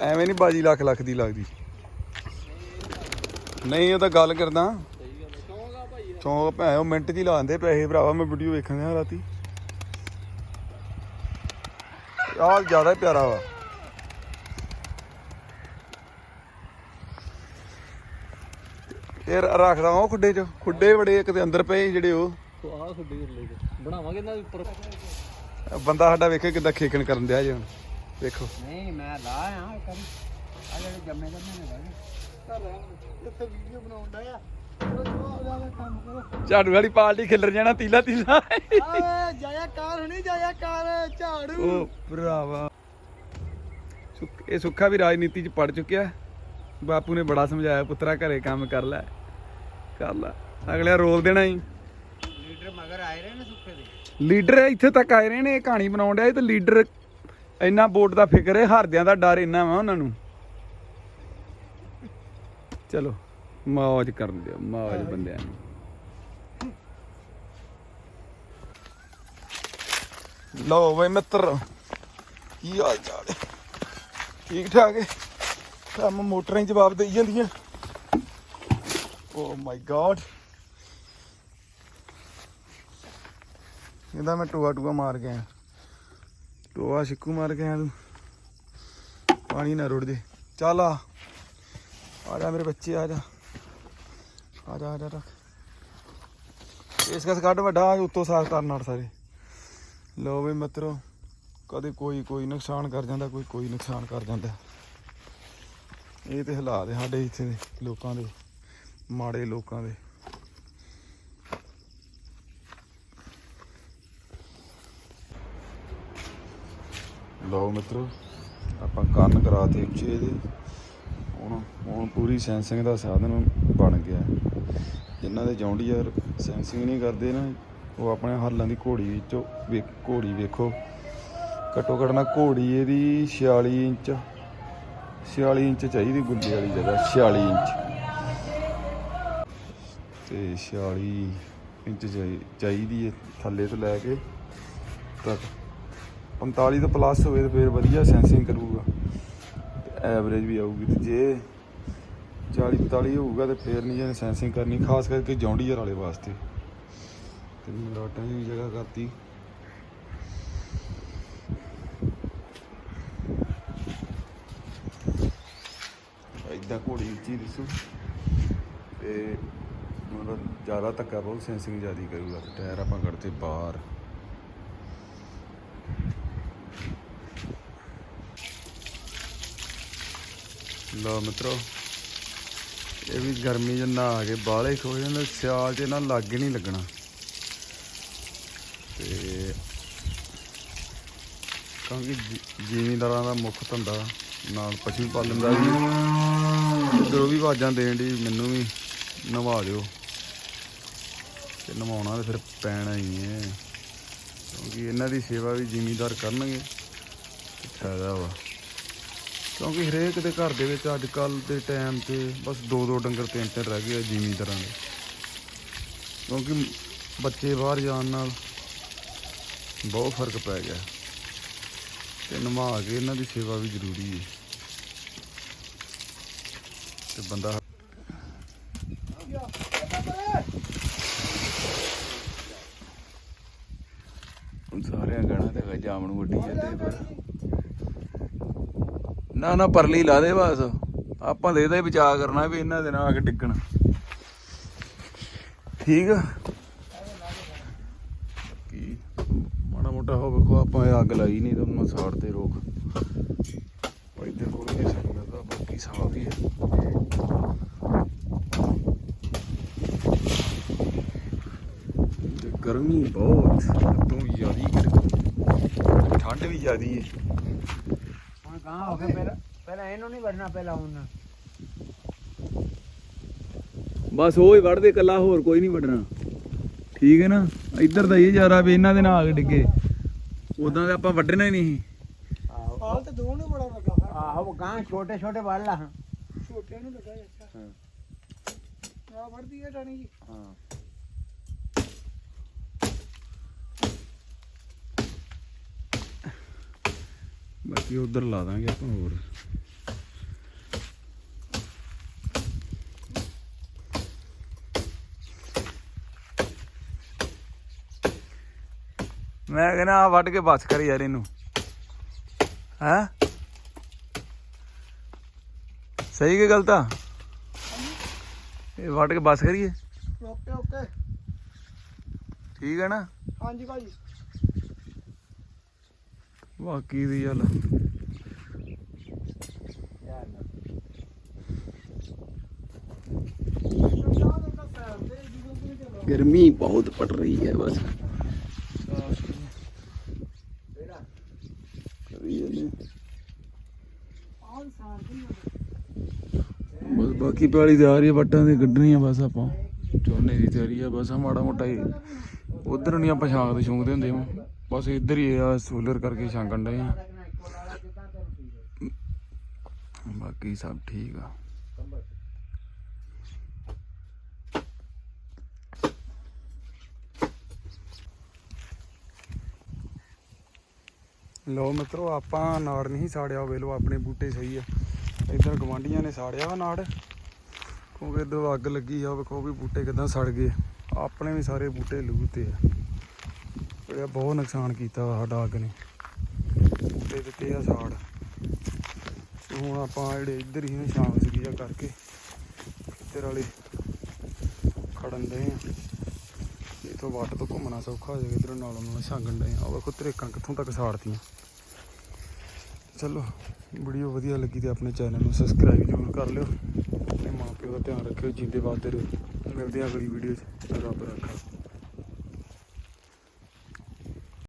ਐਵੇਂ ਨਹੀਂ ਬਾਜੀ ਲੱਖ ਲੱਖ ਦੀ ਲੱਗਦੀ। ਨਹੀਂ ਉਹ ਤਾਂ ਗੱਲ ਕਰਦਾ। ਚੌਂਕ ਭੈ ਉਹ ਮਿੰਟ 'ਚ ਹੀ ਲਾ ਦਿੰਦੇ ਪੈਸੇ ਭਰਾਵਾ ਮੈਂ ਵੀਡੀਓ ਵੇਖਣ ਦਿਆ ਰਾਤੀ। ਆਹ ਜ਼ਿਆਦਾ ਪਿਆਰਾ ਵਾ। ਇਹ ਰੱਖਦਾ ਉਹ ਖੁੱਡੇ 'ਚ। ਖੁੱਡੇ ਬੜੇ ਇੱਕ ਦੇ ਅੰਦਰ ਪਏ ਜਿਹੜੇ ਉਹ। ਆਹ ਖੁੱਡੀ ਬਣਾਵਾਂਗੇ ਦੇ ਉੱਪਰ। ਬੰਦਾ ਸਾਡਾ ਵੇਖੇ ਕਿੱਦਾਂ ਖੇਕਣ ਕਰਨ ਦਿਆ ਜੀ ਹੁਣ। ਵੇਖੋ। ਨਹੀਂ ਮੈਂ ਲਾ ਆ ਇੱਕ ਵਾਰੀ। ਆ ਜਿਹੜੇ ਜੰਮੇ ਜੰਮੇ ਨੇ ਬਾਗੇ ਇੱਥੇ ਵੀਡੀਓ ਬਣਾਉਂਦਾ ਆ। ਚਲੋ ਚਲੋ ਆ ਝਾੜੂ ਵਾਲੀ ਪਾਰਟੀ ਖਿਲਰ ਜਾਣਾ ਤੀਲਾ ਤੀਲਾ। ਆਵੇ ਜਾਇਆ ਕਾਰ ਨਹੀਂ ਜਾਇਆ ਕਾਰ ਝਾੜੂ। ਉਹ ਭਰਾਵਾ। ਸੁੱਖ- ਇਹ ਸੁੱਖਾ ਵੀ ਰਾਜਨੀਤੀ ਚ ਪੜ ਚੁੱਕਿਆ। ਬਾਪੂ ਨੇ ਬੜਾ ਸਮਝਾਇਆ ਪੁੱਤਰਾ ਘਰੇ ਕੰਮ ਕਰ ਲੈ। ਕਰ ਲੈ। ਅਗਲਿਆ ਰੋਲ ਦੇਣਾ ਹੀ। ਲੀਡਰ ਮਗਰ ਆਏ ਰਹੇ ਨੇ ਸੁੱਕੇ ਦੇ। ਲੀਡਰ ਇੱਥੇ ਤੱਕ ਆਏ ਰਹੇ ਨੇ ਇਹ ਕਹਾਣੀ ਬਣਾਉਣ ਡਿਆ ਇਹ ਤੇ ਲੀਡਰ ਇੰਨਾ ਵੋਟ ਦਾ ਫਿਕਰ ਹੈ ਹਾਰਦਿਆਂ ਦਾ ਡਰ ਇੰਨਾ ਵਾ ਉਹਨਾਂ ਨੂੰ। ਚਲੋ ਮौज ਕਰਨ ਦਿਓ ਮौज ਬੰਦਿਆਂ ਨੂੰ। ਲੋ ਬਈ ਮਿੱਤਰ ਕੀ ਹਾਲ ਚਾਲ ਹੈ? ਠੀਕ ਠਾਕ ਹੈ? ਕੰਮ ਮੋਟਰਾਂ ਹੀ ਜਵਾਬ ਦੇਈ ਜਾਂਦੀਆਂ। ਓ ਮਾਈ ਗਾਡ ਇਹਦਾ ਮੈਂ ਟੂਆ ਟੂਆ ਮਾਰ ਗਿਆ। ਟੋਆ ਛਿੱਕੂ ਮਾਰ ਕੇ ਆ ਤੂੰ। ਪਾਣੀ ਨਾ ਰੁੜ ਜੇ। ਚੱਲ ਆ। ਆ ਜਾ ਮੇਰੇ ਬੱਚੇ, ਆ ਜਾ। ਆ ਜਾ ਆ ਜਾ, ਰੱਖ। ਇਸ ਕਸ ਕੱਢ ਵੱਡਾ ਉੱਤੋਂ ਸਾਫ਼ ਕਰਨ ਨਾਲ ਸਾਰੇ। ਲੋ ਵੀ ਮਿੱਤਰੋ, ਕਦੇ ਕੋਈ ਕੋਈ ਨੁਕਸਾਨ ਕਰ ਜਾਂਦਾ, ਕੋਈ ਕੋਈ ਨੁਕਸਾਨ ਕਰ ਜਾਂਦਾ। ਇਹ ਤੇ ਹਾਲਾਤ ਹੈ ਸਾਡੇ ਇੱਥੇ ਦੇ ਲੋਕਾਂ ਦੇ, ਮਾੜੇ ਲੋਕਾਂ ਦੇ। ਲਓ ਮਿੱਤਰੋ, ਆਪਾਂ ਕੰਨ ਕਰਾਤੇ ਉੱਚੇ ਇਹਦੇ। ਹੁਣ ਹੁਣ ਪੂਰੀ ਸੈਂਸਿੰਗ ਦਾ ਸਾਧਨ ਬਣ ਗਿਆ। ਜਿਨ੍ਹਾਂ ਦੇ ਜੌਂਡੀਅਰ ਸੈਂਸਿੰਗ ਨਹੀਂ ਕਰਦੇ ਨਾ, ਉਹ ਆਪਣੇ ਹੱਲਾਂ ਦੀ ਘੋੜੀ ਵਿੱਚੋਂ ਘੋੜੀ ਵੇਖੋ। ਘੱਟੋ ਘੱਟ ਨਾ ਘੋੜੀ ਇਹਦੀ 46 ਇੰਚ 46 ਇੰਚ ਚਾਹੀਦੀ ਗੁੱਲੇ ਵਾਲੀ ਜਗ੍ਹਾ 46 ਇੰਚ। ਤੇ 46 ਇੰਚ ਚਾਹੀ- ਚਾਹੀਦੀ ਹੈ ਥੱਲੇ ਤੋਂ ਲੈ ਕੇ ਤੱਕ। 45 ਤੋਂ ਪਲੱਸ ਹੋਵੇ ਤਾਂ ਫਿਰ ਵਧੀਆ ਸੈਂਸਿੰਗ ਕਰੂਗਾ। ਐਵਰੇਜ ਵੀ ਆਊਗੀ ਤੇ ਜੇ 40 45 ਹੋਊਗਾ ਤੇ ਫਿਰ ਨਹੀਂ ਇਹਨੇ ਸੈਂਸਿੰਗ ਕਰਨੀ, ਖਾਸ ਕਰਕੇ ਜੌਂਡੀਅਰ ਵਾਲੇ ਵਾਸਤੇ। ਤੇ ਮਰਾਟਾਂ ਦੀ ਜਗ੍ਹਾ ਕਰਤੀ। ਇਦਾਂ ਘੋੜੀ ਉੱਚੀ ਦਿਸੂ। ਤੇ ਮਤਲਬ ਜ਼ਿਆਦਾ ਧੱਕਾ ਬਹੁਤ ਸੈਂਸਿੰਗ ਜ਼ਿਆਦਾ ਕਰੂਗਾ ਤੇ ਟਾਇਰ ਆਪਾਂ ਕੱਢਤੇ ਬਾਹਰ। ਲਓ ਮਿੱਤਰੋ ਇਹ ਵੀ ਗਰਮੀ 'ਚ ਨਹਾ ਕੇ ਬਾਹਲੇ ਖੋ ਜਾਂਦਾ, ਸਿਆਲ 'ਚ ਇਹਨਾਂ ਲੱਗ ਨਹੀਂ ਲੱਗਣਾ। ਤੇ ਕਿਉਂਕਿ ਜੀ- ਜ਼ਿਮੀਂਦਾਰਾਂ ਦਾ ਮੁੱਖ ਧੰਦਾ ਨਾਲ ਪਸ਼ੂ ਪਾਲਣ ਦਾ ਵੀ। ਇੱਧਰੋਂ ਵੀ ਆਵਾਜ਼ਾਂ ਦੇਣ ਦੀ ਮੈਨੂੰ ਵੀ ਨਵਾ ਦਿਓ। ਤੇ ਨਵਾਉਣਾ ਤੇ ਫਿਰ ਪੈਣਾ ਹੀ ਹੈ। ਕਿਉਂਕਿ ਇਹਨਾਂ ਦੀ ਸੇਵਾ ਵੀ ਜ਼ਿਮੀਂਦਾਰ ਕਰਨਗੇ। ਫਾਇਦਾ ਵਾ। ਕਿਉਂਕਿ ਹਰੇਕ ਦੇ ਘਰ ਦੇ ਵਿੱਚ ਅੱਜ ਕੱਲ ਦੇ ਟਾਈਮ ਤੇ ਬਸ ਦੋ ਦੋ ਡੰਗਰ ਤਿੰਨ ਤਿੰਨ ਰਹਿ ਗਏ ਜ਼ਿਮੀਂਦਾਰਾਂ ਦੇ। ਕਿਉਂਕਿ ਬੱਚੇ ਬਾਹਰ ਜਾਣ ਨਾਲ ਬਹੁਤ ਫ਼ਰਕ ਪੈ ਗਿਆ। ਤੇ ਨਮਾ ਕੇ ਇਹਨਾਂ ਦੀ ਸੇਵਾ ਵੀ ਜ਼ਰੂਰੀ ਹੈ। ਤੇ ਬੰਦਾ ਸਾਰਿਆਂ ਗਾਣਾ ਤੇ ਜਾਮਣ ਜਾਮ ਨੂੰ ਵੱਡੀ ਜਾਂਦੇ ਪਰ ਨਾ ਨਾ, ਪਰਲੀ ਲਾ ਦੇ ਬਸ। ਆਪਾਂ ਦੇ ਇਹਦਾ ਹੀ ਬਚਾਅ ਕਰਨਾ ਵੀ ਇਹਨਾਂ ਦੇ ਨਾਲ ਆ ਕੇ ਡਿੱਗਣ। ਠੀਕ ਆ? ਕੀ? ਮਾੜਾ ਮੋਟਾ ਹੋ ਵੇਖੋ, ਆਪਾਂ ਇਹ ਅੱਗ ਲਾਈ ਨਹੀਂ ਤਾਂ ਉਹਨਾਂ ਸਾੜ ਤੇ ਰੋਕ। ਇੱਧਰ ਕੋਈ ਨਹੀਂ ਸਕਦਾ ਬਾਕੀ ਸਾਫ਼ ਹੀ ਹੈ ਗਰਮੀ ਬਹੁਤ ਤੋਂ ਜ਼ਿਆਦੀ ਠੰਡ ਵੀ ਜ਼ਿਆਦੀ ਹੈ ਹੁਣ ਕਹਾਂ ਹੋ ਗਿਆ ਪਹਿਲਾਂ ਪਹਿਲਾਂ ਇਹਨੂੰ ਨਹੀਂ ਵੜਨਾ ਪਹਿਲਾਂ ਹੁਣ ਬਸ ਉਹ ਹੀ ਵੜਦੇ ਕੱਲਾ ਹੋਰ ਕੋਈ ਨਹੀਂ ਵੜਨਾ। ਠੀਕ ਹੈ ਨਾ? ਇੱਧਰ ਤਾਂ ਇਹ ਜ਼ਿਆਦਾ ਵੀ ਇਹਨਾਂ ਦੇ ਨਾਲ ਆ ਕੇ ਡਿੱਗੇ। ਉਦਾਂ ਤੇ ਆਪਾਂ ਵੱਢਣਾ ਹੀ ਨਹੀਂ ਸੀ। ਆਹੋ। ਤੇ ਦੋ ਨੂੰ ਬੜਾ ਲੱਗਾ ਆਹੋ ਗਾਂ ਛੋਟੇ ਛੋਟੇ ਵੱਲ ਲਾ। ਛੋਟੇ ਨੂੰ ਲੱਗਾ ਅੱਛਾ। ਹਾਂ। ਆ ਵੜਦੀ ਹੈ ਟਾਣੀ ਜੀ। ਹਾਂ। ਬਾਕੀ ਉਧਰ ਲਾ ਦਾਂਗੇ ਆਪਾਂ ਹੋਰ। ਮੈਂ ਕਹਿੰਦਾ ਆ ਵੱਢ ਕੇ ਬਸ ਕਰ ਯਾਰ ਇਹਨੂੰ। ਹੈ? ਸਹੀ ਕਿ ਗਲਤ ਆ? ਇਹ ਵੱਢ ਕੇ ਬਸ ਕਰੀਏ। Okay okay. ਠੀਕ ਹੈ ਨਾ? ਹਾਂਜੀ ਭਾਜੀ ਬਾਕੀ ਦੀ ਗੱਲ ਗਰਮੀ ਬਹੁਤ ਪੜ ਰਹੀ ਹੈ ਬਸ। ਬਸ ਬਾਕੀ ਪੈਲੀ ਤਿਆਰ ਹੀ ਆ, ਵੱਟਾਂ ਦੀ ਕੱਢਣੀ ਆ ਬਸ ਆਪਾਂ। ਝੋਨੇ ਦੀ ਤਿਆਰੀ ਆ ਬਸ ਮਾੜਾ ਮੋਟਾ ਹੀ ਉਧਰ ਨਹੀਂ ਆਪਾਂ ਛਾਂਗਦੇ ਛੂੰਗਦੇ ਹੁੰਦੇ ਹਾਂ ਬਸ ਇੱਧਰ ਹੀ ਆ ਸੋਲਰ ਕਰਕੇ ਛਾਂਗਣ ਡਏ ਆ। ਬਾਕੀ ਸਭ ਠੀਕ ਆ। ਲੋ ਮਿੱਤਰੋ, ਆਪਾਂ ਨਾੜ ਨਹੀਂ ਸਾੜਿਆ ਵੇ ਲੋ ਆਪਣੇ ਬੂਟੇ ਸਹੀ ਆ। ਇੱਧਰ ਗਵਾਂਢੀਆਂ ਨੇ ਸਾੜਿਆ ਵਾ ਨਾੜ। ਕਿਉਂਕਿ ਇੱਧਰ ਅੱਗ ਲੱਗੀ ਆ, ਵੇਖੋ ਵੀ ਬੂਟੇ ਕਿਦਾਂ ਸੜ ਗਏ ਆਪਣੇ ਵੀ ਸਾਰੇ ਬੂਟੇ ਲੂਤੇ ਆ। ਇਹ ਬਹੁਤ ਨੁਕਸਾਨ ਕੀਤਾ ਸਾਡਾ ਅੱਗ ਨੇ। ਬੂਟੇ ਦਿੱਤੇ ਆ ਸਾੜ। ਹੁਣ ਆਪਾਂ ਜਿਹੜੇ ਇੱਧਰ ਹੀ ਨੇ ਸ਼ਾਮ ਸੀਗੀ ਜਾਂ ਕਰਕੇ ਇੱਧਰ ਵਾਲੇ ਖੜਨ ਦੇ ਆ। ਇਥੋਂ ਵੱਟ ਤੋਂ ਘੁੰਮਣਾ ਸੌਖਾ ਹੋ ਜਾਏਗਾ ਇਧਰ ਨਾਲੋਂ ਨਾਲ ਛਾਂਗਣ ਦੇ ਆ। ਵੇਖੋ ਤਰੇਕਾਂ ਕਿੱਥੋਂ ਤੱਕ ਸਾੜਤੀਆਂ। ਚਲੋ, ਵੀਡੀਓ ਵਧੀਆ ਲੱਗੀ ਤੇ ਆਪਣੇ ਚੈਨਲ ਨੂੰ ਸਬਸਕ੍ਰਾਈਬ ਜ਼ਰੂਰ ਕਰ ਲਿਓ। ਆਪਣੇ ਮਾਂ ਪਿਓ ਦਾ ਧਿਆਨ ਰੱਖਿਓ, ਜਿੰਦੇ ਬਾਦ ਮਿਲਦੇ ਆ ਅਗਲੀ ਵੀਡੀਓ 'ਚ। ਰੱਬ ਰੱਖਾ।